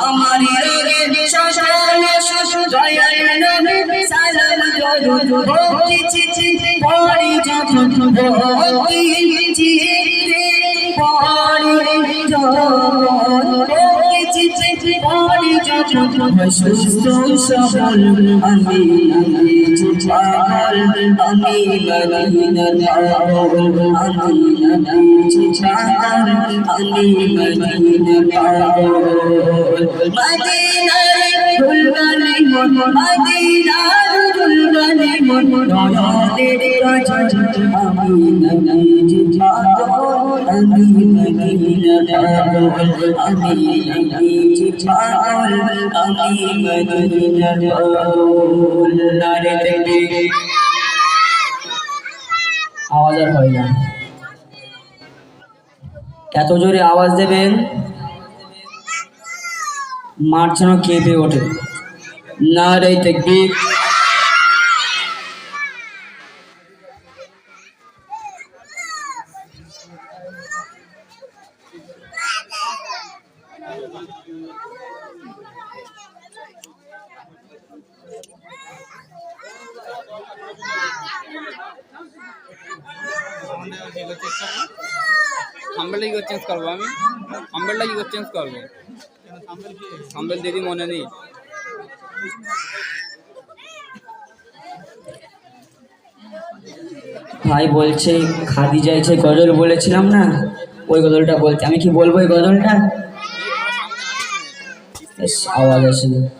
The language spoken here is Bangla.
আমার চিঠি পড়ি যখন পড়ি। যখন পড়ি সুস্থ সবল আমি পাগল আমি মদিনার পাগল আমি পাগল আমি মদিনার পাগল মদিনার ফুলবানি মন মদিনার ফুলবানি মন নয়নের কাজ আমি নবীজি পাগল আওয়াজ হয় এত জোরে আওয়াজ দেবেন মাঠ যেন কেঁপে ওঠে না রে তাকবীর হাম্বেলটা কি চেঞ্জ করব আমি? হাম্বেলটা কি চেঞ্জ করব? হাম্বেল দিদি মনে নেই। ভাই বলছে, খাদি যাইছে গজল বলেছিলাম না? ওই গজলটা বলতে আমি কি বলব ওই গজলটা? Hava gelsin.